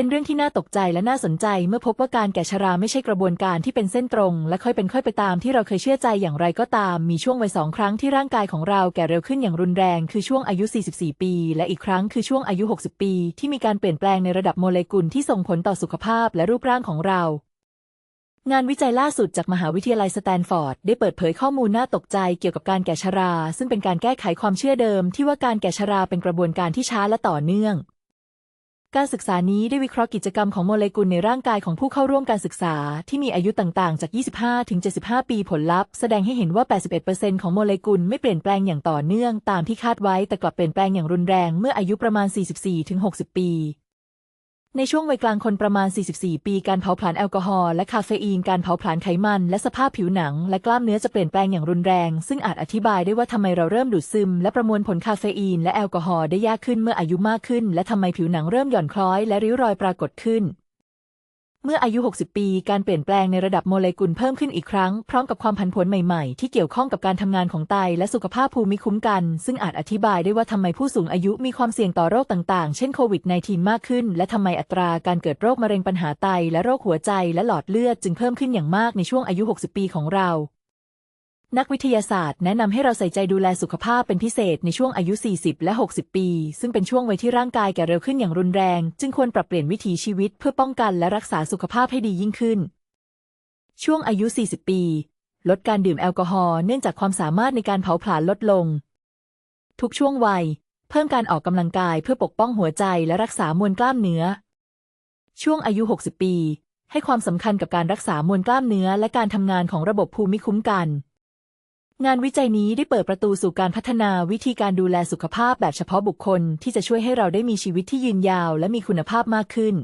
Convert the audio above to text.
เป็นเรื่องที่น่าตกใจและน่าสนใจเมื่อพบว่าการแก่ชราไม่ใช่กระบวนการที่เป็นเส้นตรง และค่อยเป็นค่อยไปตามที่เราเคยเชื่อใจอย่างไรก็ตาม มีช่วงวัยสองครั้งที่ร่างกายของเราแก่เร็วขึ้นอย่างรุนแรง คือช่วงอายุ 44 ปี และอีกครั้งคือช่วงอายุ 60 ปี ที่มีการเปลี่ยนแปลงในระดับโมเลกุลที่ส่งผลต่อสุขภาพและรูปร่างของเรางานวิจัยล่าสุดจากมหาวิทยาลัยสแตนฟอร์ดได้เปิดเผยข้อมูลน่าตกใจเกี่ยวกับการแก่ชรา ซึ่งเป็นการแก้ไขความเชื่อเดิมที่ว่าการแก่ชราเป็นกระบวนการที่ช้าและต่อเนื่อง การศึกษานี้ได้วิเคราะห์กิจกรรมของโมเลกุลในร่างกายของผู้เข้าร่วมการศึกษา ที่มีอายุต่างๆ จาก 25 ถึง 75 ปีผลลัพธ์ แสดงให้เห็นว่า 81%ของโมเลกุลไม่เปลี่ยนแปลงอย่างต่อเนื่อง ตามที่คาดไว้แต่กลับเปลี่ยนแปลงอย่างรุนแรงเมื่ออายุประมาณ 44 ถึง 60 ปี ในช่วงวัยกลางคนประมาณ 44 ปี การเผาผลาญแอลกอฮอล์และคาเฟอีน การเผาผลาญไขมัน และสภาพผิวหนัง และกล้ามเนื้อจะเปลี่ยนแปลงอย่างรุนแรง ซึ่งอาจอธิบายได้ว่าทำไมเราเริ่มดูดซึม และประมวลผลคาเฟอีน และแอลกอฮอล์ได้ยากขึ้นเมื่ออายุมากขึ้น และทำไมผิวหนังเริ่มหย่อนคล้อย และริ้วรอยปรากฏขึ้น เมื่ออายุ 60 ปี การเปลี่ยนแปลงในระดับโมเลกุลเพิ่มขึ้นอีกครั้ง พร้อมกับความผันผวนใหม่ๆ ที่เกี่ยวข้องกับการทำงานของไต และสุขภาพภูมิคุ้มกัน ซึ่งอาจอธิบายได้ว่าทำไมผู้สูงอายุมีความเสี่ยงต่อโรคต่างๆ เช่นโควิด -19 มากขึ้น และทำไมอัตราการเกิดโรคมะเร็งปัญหาไต และโรคหัวใจและหลอดเลือดจึงเพิ่มขึ้นอย่างมากในช่วงอายุ 60 ปีของเรา นักวิทยาศาสตร์แนะนำให้เราใส่ใจดูแลสุขภาพเป็นพิเศษในช่วงอายุ 40 และ 60 ปี ซึ่งเป็นช่วงวัยที่ร่างกายแก่เร็วขึ้นอย่างรุนแรง จึงควรปรับเปลี่ยนวิถีชีวิตเพื่อป้องกันและรักษาสุขภาพให้ดียิ่งขึ้น ช่วงอายุ 40 ปี ลดการดื่มแอลกอฮอล์เนื่องจากความสามารถในการเผาผลาญลดลง ทุกช่วงวัย เพิ่มการออกกำลังกายเพื่อปกป้องหัวใจและรักษามวลกล้ามเนื้อ ช่วงอายุ 60 ปี ให้ความสำคัญกับการรักษามวลกล้ามเนื้อ และการทำงานของระบบภูมิคุ้มกัน งานวิจัยนี้ได้เปิดประตูสู่การพัฒนาวิธีการดูแลสุขภาพแบบเฉพาะบุคคล ที่จะช่วยให้เราได้มีชีวิตที่ยืนยาวและมีคุณภาพมากขึ้น